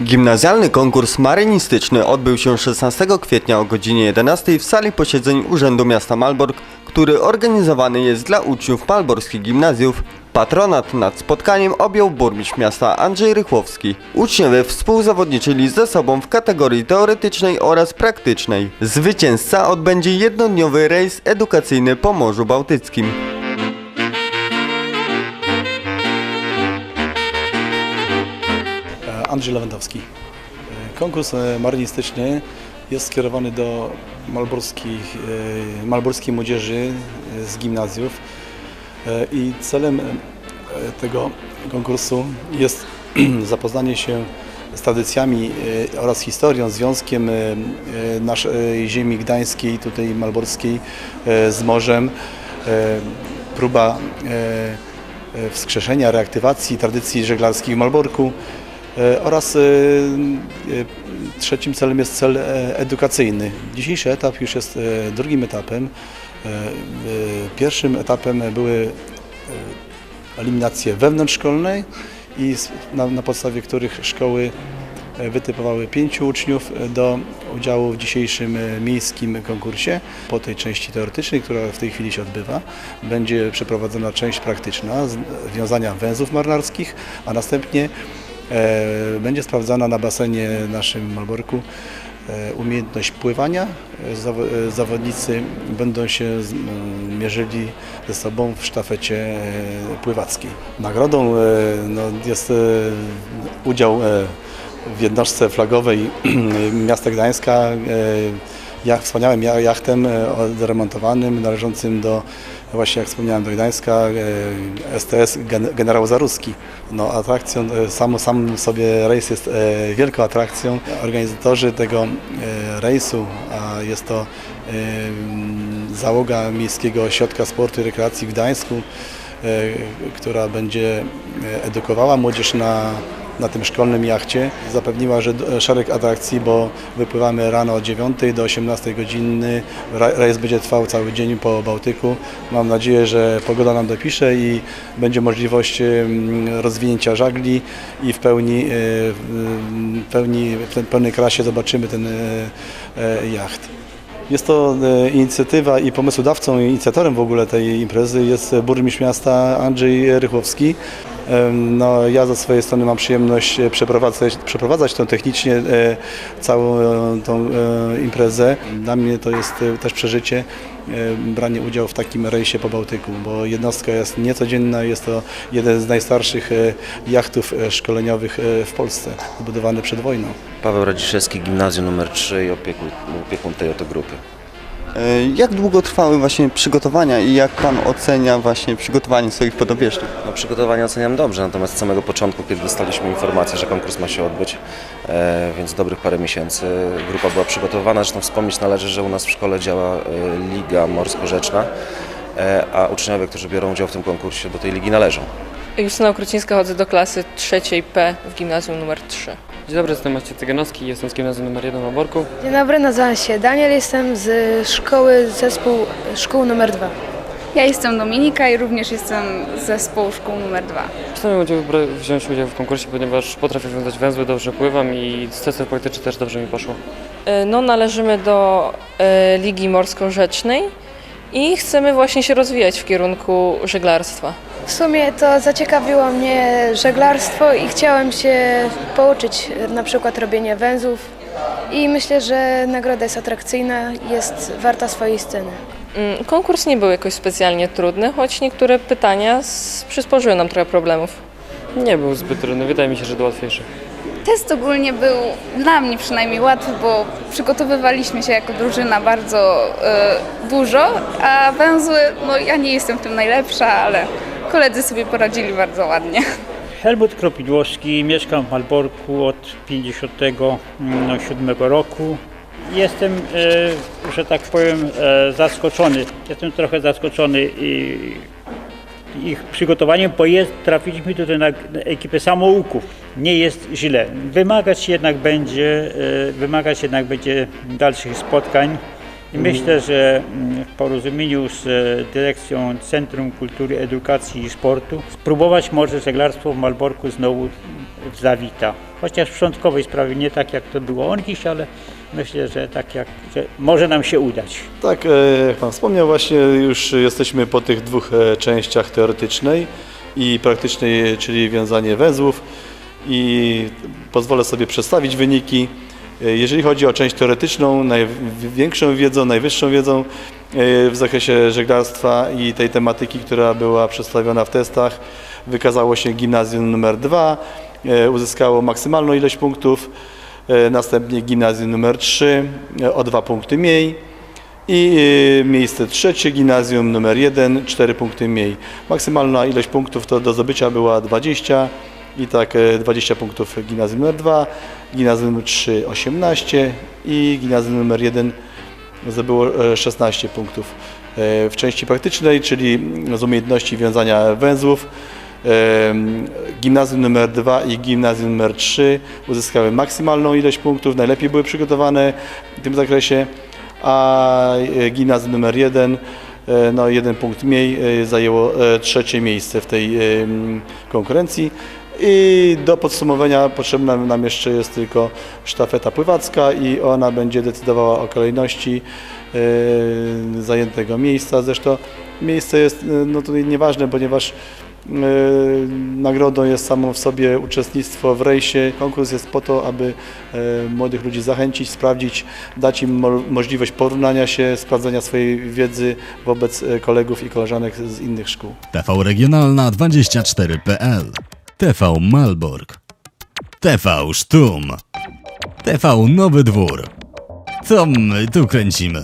Gimnazjalny konkurs marynistyczny odbył się 16 kwietnia o godzinie 11 w sali posiedzeń Urzędu Miasta Malbork, który organizowany jest dla uczniów malborskich gimnazjów. Patronat nad spotkaniem objął burmistrz miasta Andrzej Rychłowski. Uczniowie współzawodniczyli ze sobą w kategorii teoretycznej oraz praktycznej. Zwycięzca odbędzie jednodniowy rejs edukacyjny po Morzu Bałtyckim. Andrzej Lewandowski. E, Konkurs e, marynistyczny jest skierowany do malborskich, e, malborskiej młodzieży z gimnazjów i celem tego konkursu jest zapoznanie się z tradycjami oraz historią, związkiem naszej ziemi gdańskiej, tutaj malborskiej z morzem. Próba wskrzeszenia, reaktywacji tradycji żeglarskich w Malborku oraz e, e, trzecim celem jest cel e, edukacyjny. Dzisiejszy etap już jest e, drugim etapem. E, e, Pierwszym etapem były e, eliminacje wewnątrzszkolnej i na, na podstawie których szkoły e, wytypowały pięciu uczniów e, do udziału w dzisiejszym e, miejskim konkursie. Po tej części teoretycznej, która w tej chwili się odbywa, będzie przeprowadzona część praktyczna z wiązania węzłów marynarskich, a następnie e, będzie sprawdzana na basenie naszym Malborku e, umiejętność pływania. E, zawo- e, Zawodnicy będą się mierzyli ze sobą w sztafecie e, pływackiej. Nagrodą e, no, jest e, udział e, w jednostce flagowej miasta Gdańska, e, ja, wspaniałym ja- jachtem e, odremontowanym, należącym do, właśnie jak wspomniałem, do Gdańska, e, STS Gen- Generał Zaruski. No, atrakcją, e, sam, sam sobie rejs jest e, wielką atrakcją. Organizatorzy tego e, rejsu, a jest to e, załoga Miejskiego Ośrodka Sportu i Rekreacji w Gdańsku, e, która będzie e, edukowała młodzież na, na tym szkolnym jachcie. Zapewniła, że szereg atrakcji, bo wypływamy rano od 9 do 18 godziny. Rejs będzie trwał cały dzień po Bałtyku. Mam nadzieję, że pogoda nam dopisze i będzie możliwość em, rozwinięcia żagli i w pełni, e, w pełni, w pełnej krasie zobaczymy ten e, e, jacht. Jest to inicjatywa i pomysłodawcą i inicjatorem w ogóle tej imprezy jest burmistrz miasta Andrzej Rychłowski. No, ja ze swojej strony mam przyjemność e, przeprowadzać, przeprowadzać tą technicznie e, całą e, tą e, imprezę. Dla mnie to jest e, też przeżycie e, branie udziału w takim rejsie po Bałtyku, bo jednostka jest niecodzienna, jest to jeden z najstarszych e, jachtów e, szkoleniowych e, w Polsce, zbudowany przed wojną. Paweł Radziszewski, gimnazjum numer 3 i opiekun, opiekun tej oto grupy. E, Jak długo trwały właśnie przygotowania i jak Pan ocenia właśnie przygotowanie swoich podobieżnych? No, przygotowania oceniam dobrze, natomiast z samego początku, kiedy dostaliśmy informację, że konkurs ma się odbyć, e, więc dobrych parę miesięcy, grupa była przygotowana. Zresztą wspomnieć należy, że u nas w szkole działa e, Liga Morsko-Rzeczna, e, a uczniowie, którzy biorą udział w tym konkursie, do tej ligi należą. Justyna Okrucińska, chodzę do klasy trzeciej P w gimnazjum numer 3. Dzień dobry, jestem Maciej Cyganowski, jestem z gimnazjum nr 1 w Borku. Dzień dobry, nazywam się Daniel, jestem z szkoły zespół szkół numer 2. Ja jestem Dominika i również jestem z zespołu szkół numer 2. Postanowiłem udział- wziąć udział w konkursie, ponieważ potrafię wiązać węzły, dobrze pływam i z testów praktycznych też dobrze mi poszło. E, No, należymy do e, Ligi Morsko-Rzecznej i chcemy właśnie się rozwijać w kierunku żeglarstwa. W sumie to zaciekawiło mnie żeglarstwo i chciałem się pouczyć na przykład robienia węzłów i myślę, że nagroda jest atrakcyjna, jest warta swojej sceny. Mm, Konkurs nie był jakoś specjalnie trudny, choć niektóre pytania przysporzyły nam trochę problemów. Nie był zbyt trudny, wydaje mi się, że to łatwiejszy. Test ogólnie był dla mnie przynajmniej łatwy, bo przygotowywaliśmy się jako drużyna bardzo e, dużo, a węzły, no ja nie jestem w tym najlepsza, ale koledzy sobie poradzili bardzo ładnie. Helmut Kropidłowski, mieszkam w Malborku od 1957 roku. Jestem, e, że tak powiem, e, zaskoczony. Jestem trochę zaskoczony ich przygotowaniem, bo jest, trafiliśmy tutaj na, na ekipę samouków. Nie jest źle. Wymagać jednak będzie, e, wymagać jednak będzie dalszych spotkań I myślę, że mm, w porozumieniu z e, dyrekcją Centrum Kultury, Edukacji i Sportu spróbować może żeglarstwo w Malborku znowu zawita. Chociaż w szczątkowej sprawie nie tak jak to było onkiś, ale myślę, że tak jak, że może nam się udać. Tak, e, jak Pan wspomniał, właśnie już jesteśmy po tych dwóch e, częściach teoretycznej i praktycznej, czyli wiązanie węzłów i pozwolę sobie przedstawić wyniki. E, Jeżeli chodzi o część teoretyczną, największą wiedzą, najwyższą wiedzą e, w zakresie żeglarstwa i tej tematyki, która była przedstawiona w testach, wykazało się gimnazjum nr 2, e, uzyskało maksymalną ilość punktów, następnie gimnazjum nr 3 e, o dwa punkty mniej. I miejsce trzecie, gimnazjum numer 1, 4 punkty mniej. Maksymalna ilość punktów to do zdobycia była 20 i tak e, 20 punktów gimnazjum numer 2, gimnazjum numer 3 18 i gimnazjum numer 1 zdobyło e, 16 punktów. E, W części praktycznej, czyli z umiejętności wiązania węzłów, gimnazjum numer 2 i gimnazjum numer 3 uzyskały maksymalną ilość punktów, najlepiej były przygotowane w tym zakresie a e, gimnazjum numer 1 e, no jeden punkt mniej e, zajęło e, trzecie miejsce w tej e, konkurencji. I do podsumowania potrzebna nam jeszcze jest tylko sztafeta pływacka i ona będzie decydowała o kolejności e, zajętego miejsca. Zresztą miejsce jest e, no tutaj nieważne, ponieważ e, nagrodą jest samo w sobie uczestnictwo w rejsie. Konkurs jest po to, aby młodych ludzi zachęcić, sprawdzić, dać im mo- możliwość porównania się, sprawdzenia swojej wiedzy wobec kolegów i koleżanek z innych szkół. TV Regionalna 24.pl TV Malbork. TV Sztum. TV Nowy Dwór. To my tu kręcimy.